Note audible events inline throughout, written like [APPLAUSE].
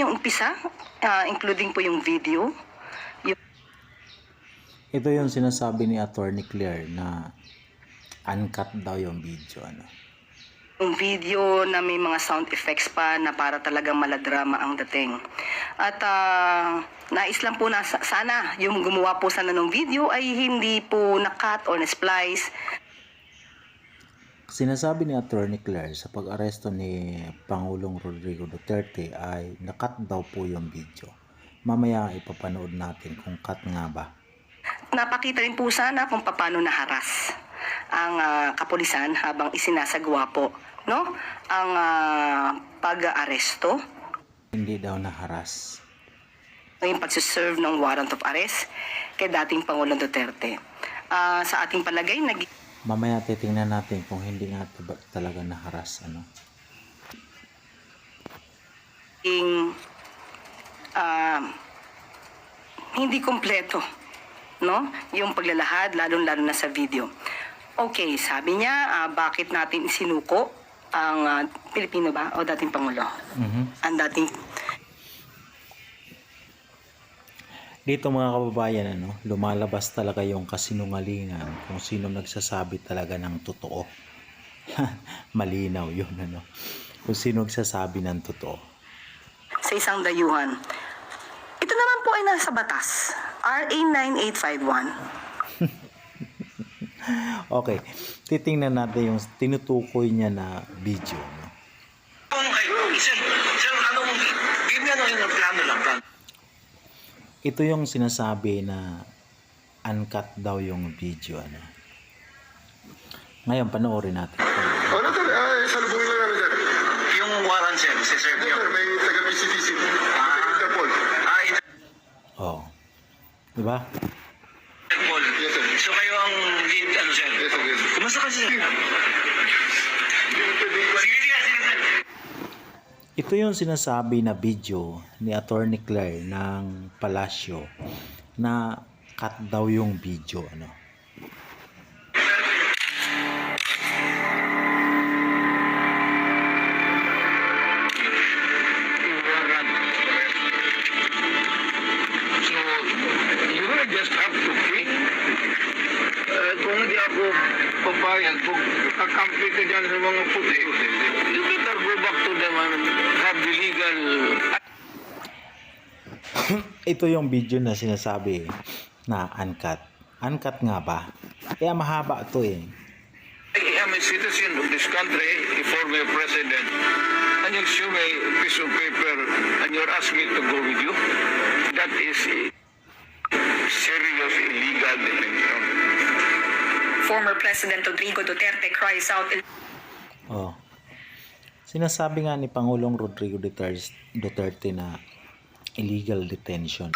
Yung umpisa, ah, including po yung video, yung Ito yung sinasabi ni Attorney Claire na uncut daw yung video. Ano? yung video na may mga sound effects pa na para talagang maladrama ang dating. At ah, nais lang po na sa- sana yung gumawa po sana ng video ay hindi po na-cut or na-splice. Sinasabi ni Attorney Claire sa pag-aresto ni Pangulong Rodrigo Duterte ay nakat daw po yung video. Mamaya ipapanood natin kung cut nga ba. Napakita rin po sana kung paano naharas ang ah, kapulisan habang isinasagawa po no ang ah, pag-aaresto Hindi daw naharas. yung pagsiserve ng warrant of arrest kay dating Pangulong Duterte. Ah, sa ating palagay, nag Mamaya titingnan natin kung hindi nga talaga naharas. Ano? naging ah, hindi kompleto no yung paglalahad lalong lalo na sa video okay sabi niya ah, bakit natin isinuko ang ah, Pilipino ba o dating Pangulo Mhm. ang dating Dito mga kababayan, ano, lumalabas talaga yung kasinungalingan kung sino nagsasabi talaga ng totoo. [LAUGHS] Malinaw yun, ano. Kung sino nagsasabi ng totoo. sa isang dayuhan ito naman po ay nasa batas RA 9851 [LAUGHS] Okay, titingnan natin yung tinutukoy niya na video. No? Kung kayo, sir, sir, anong, give me ano yung plano lang. Ito yung sinasabi na uncut daw yung video. Ano. Ngayon, panoorin natin. Ano sir? Ah, salubungin lang namin sir. Yung warrant, sir, si Sir Pio. sir, may taga-PCTC. Ah. Interpol. Ah, Oh. Di ba? Interpol. Yes, sir. So kayo ang lead, ano, sir? Yes sir, yes sir. Kumusta ka, sir? Ito yung sinasabi na video ni Attorney Claire ng Palacio na cut daw yung video. Ano. Kung hindi ako papayag, kung kakampi ka dyan sa mga puti, you better go back to them and have the legal Ito yung video na sinasabi na uncut. Uncut nga ba? Kaya mahaba to eh. I am a citizen of this country, a former president, and you show me a piece of paper and you're asking me to go with you. That is a serious illegal detention. Former President Rodrigo Duterte cries out Oh. Sinasabi nga ni Pangulong Rodrigo Duterte, Duterte na illegal detention.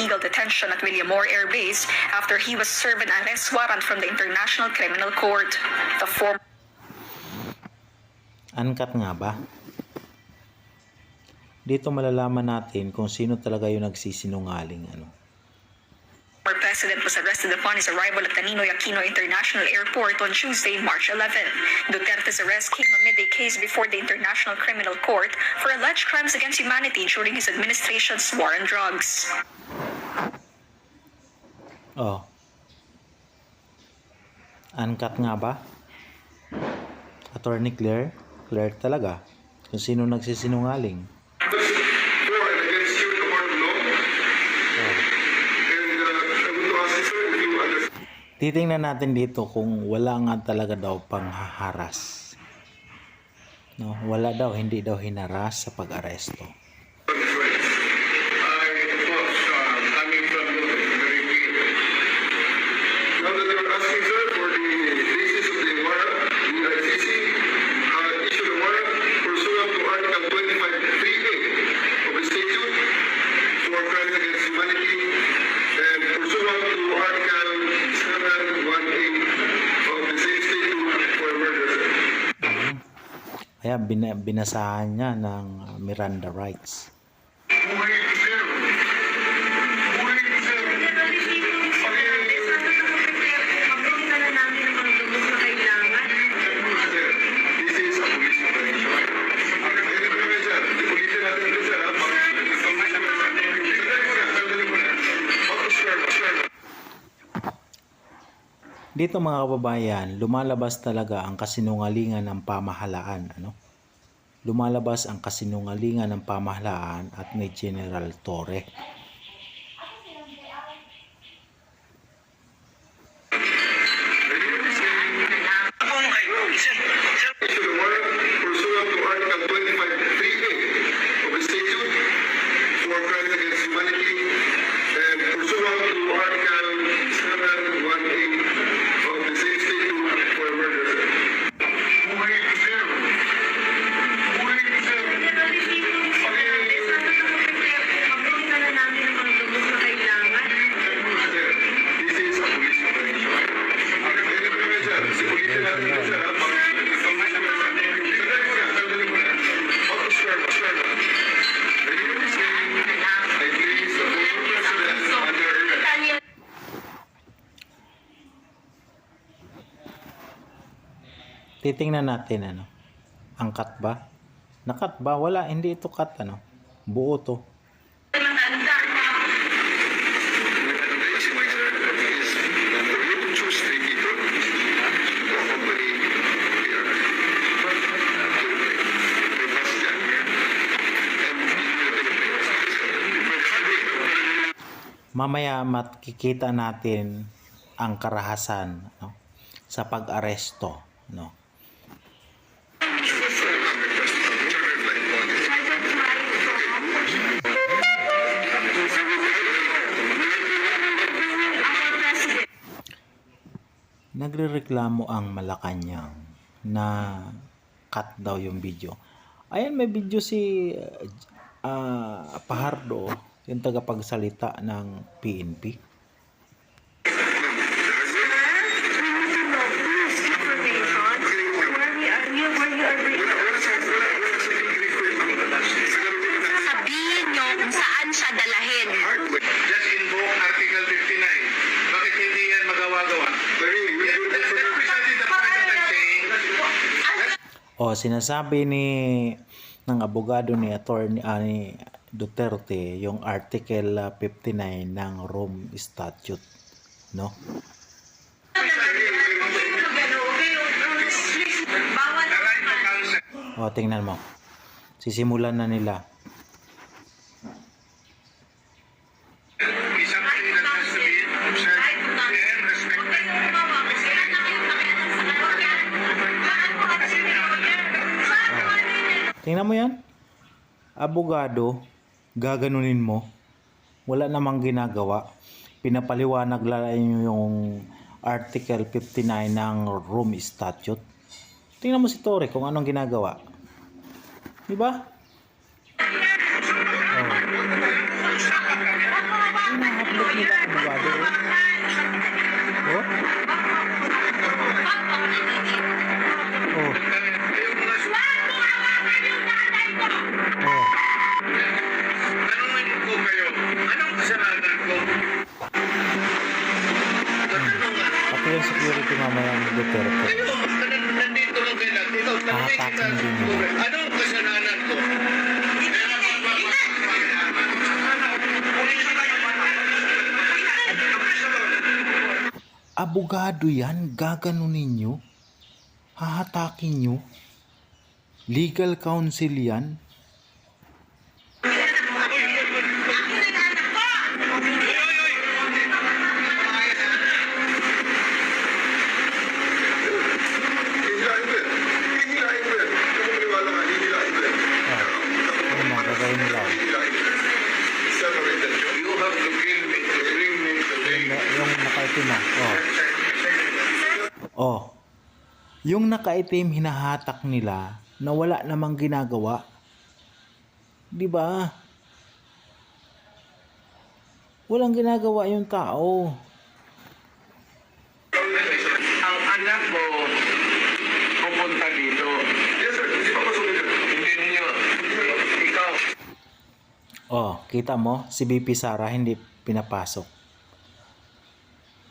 illegal detention at William Moore Air Base after he was served an arrest warrant from the International Criminal Court. The former Uncut nga ba? Dito malalaman natin kung sino talaga yung nagsisinungaling ano. President was arrested upon his arrival at the Ninoy Aquino International Airport on Tuesday, March 11. Duterte's arrest came amid a case before the International Criminal Court for alleged crimes against humanity during his administration's war on drugs. Oh. Uncut nga ba? Attorney Claire? Claire talaga. Kung sino nagsisinungaling. Titingnan natin dito kung wala nga talaga daw panghaharas. No, wala daw, hindi daw hinaras sa pag-aresto. Now that you're asking, sir, for the basis of the warrant, the ICC uh, issued a warrant pursuant to Article 25.3a of the statute for crimes against humanity and pursuant to Article 718 of the same statute for murder, sir. Kaya bina- binasahan niya ng Miranda rights. Dito mga kababayan, lumalabas talaga ang kasinungalingan ng pamahalaan. Ano? Lumalabas ang kasinungalingan ng pamahalaan at ni General Torre. Titingnan natin ano. Ang cut ba? Nakat ba? Wala, hindi ito cut ano. Buo to. Mamaya makikita natin ang karahasan no? sa pag-aresto. No? Nagrereklamo ang Malacanang na cut daw yung video. Ayan, may video si ah, Pahardo, yung tagapagsalita ng PNP. Sabihin nyo kung saan siya dalahin. Just invoke Article 59. Bakit hindi yan magawa-gawa? That's precisely the point that I'm saying. O sinasabi ni ng abogado ni attorney ah, ni Duterte yung article ah, 59 ng Rome Statute, no? O tingnan mo. Sisimulan na nila. Tingnan mo yan. Abogado, gaganunin mo. Wala namang ginagawa. Pinapaliwanag lang yung Article 59 ng Rome Statute. Tingnan mo si Torre kung anong ginagawa. Di ba? Oh. Hinahablot nila abogado. Abogado yan, gaganunin nyo. Hahatakin nyo. Legal counsel yan. Oh. Yung nakaitim hinahatak nila na wala namang ginagawa. 'Di ba? Walang ginagawa yung tao. Ang anak mo pupunta dito. Yes, sir. Hindi pa pasukin yan. Hindi ninyo. Ikaw. Oh, kita mo, si BP Sara hindi pinapasok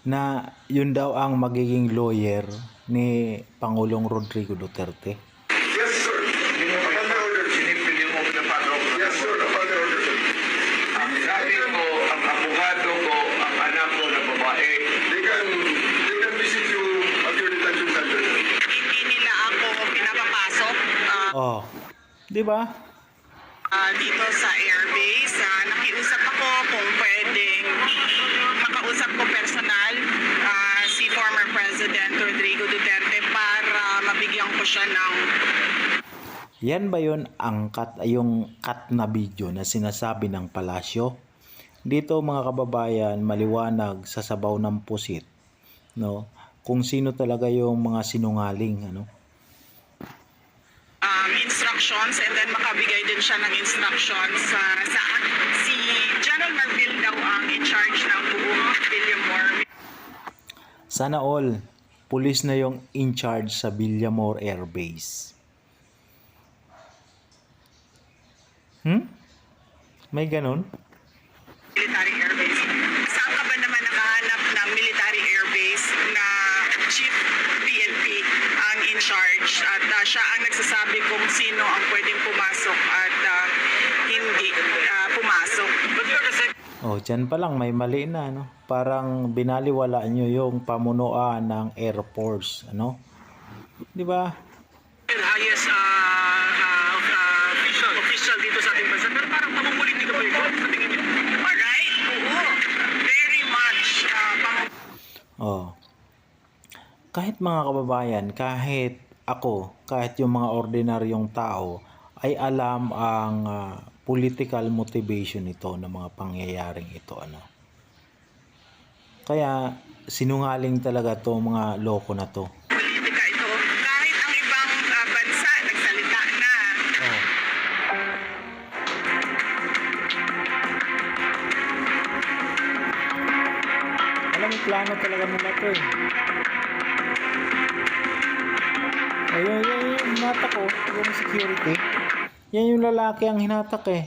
na yun daw ang magiging lawyer ni Pangulong Rodrigo Duterte. Yes, sir. Upon my order. Sinipin mo pinapatok. Yes, sir. Upon my order, sir. Ang ko, abogado ko, anak ko na babae. They can, they can visit you at. Hindi nila ako pinapapasok. Ah, oh, di ba? Uh, dito sa airbase, uh, ah, nakiusap ako kung pwede makausap ko personal ah, si former President Rodrigo Duterte para mabigyan ko siya ng Yan ba yon ang cut, yung cut na video na sinasabi ng palasyo? Dito mga kababayan, maliwanag sa sabaw ng pusit, no? Kung sino talaga yung mga sinungaling, ano? um, instructions and then makabigay din siya ng instructions sa, sa si General Marvil daw ang in charge ng buong Villamor. Sana all, pulis na yung in charge sa Villamor Air Base. Hmm? May ganun? military airbase. Saan ka ba naman nakahanap ng military airbase na chief PNP ang in charge at ah, siya ang nagsasabi kung sino ang pwedeng pumasok at ah, hindi ah, pumasok. But you're the Oh, dyan pa lang may mali na, no? Parang binaliwala nyo yung pamunuan ng Air Force, ano? Di ba? highest ah, official, official dito sa ating bansa. Pero parang pamumulitika ba ito sa tingin niyo? Alright, oo. Very much pamumulitika. Oh. Kahit mga kababayan, kahit ako, kahit yung mga ordinaryong tao, ay alam ang ah, political motivation ito ng mga pangyayaring ito. Ano? Kaya sinungaling talaga to mga loko na to. politika ito. Kahit ang ibang ah, bansa nagsalita na. Oh. Alam plano talaga nila to eh. Ayun, yun, yung hinatak ko, yung security. Yan yung lalaki ang hinatak eh.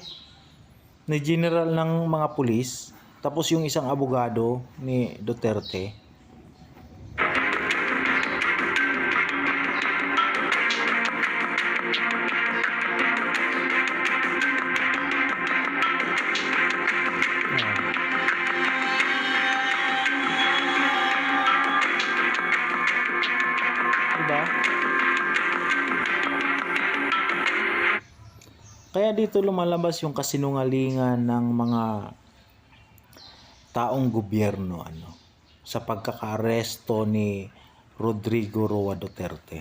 Ni general ng mga pulis. Tapos yung isang abogado ni Duterte. Kaya dito lumalabas yung kasinungalingan ng mga taong gobyerno ano sa pagkakaaresto ni Rodrigo Roa Duterte.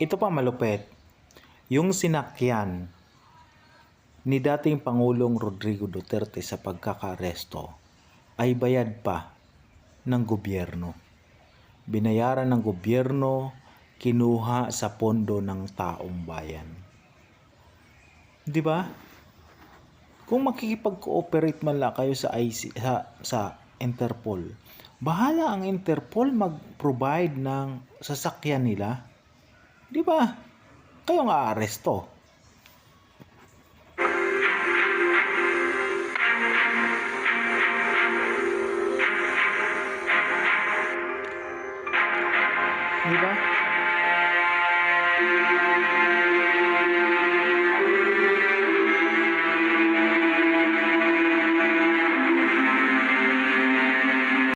Ito pa malupit. Yung sinakyan ni dating Pangulong Rodrigo Duterte sa pagkakaaresto ay bayad pa ng gobyerno. Binayaran ng gobyerno, kinuha sa pondo ng taong bayan. 'Di ba? Kung makikipag-cooperate man lang kayo sa IC, sa, sa Interpol, bahala ang Interpol mag-provide ng sasakyan nila. 'Di ba? Kayo nga aresto.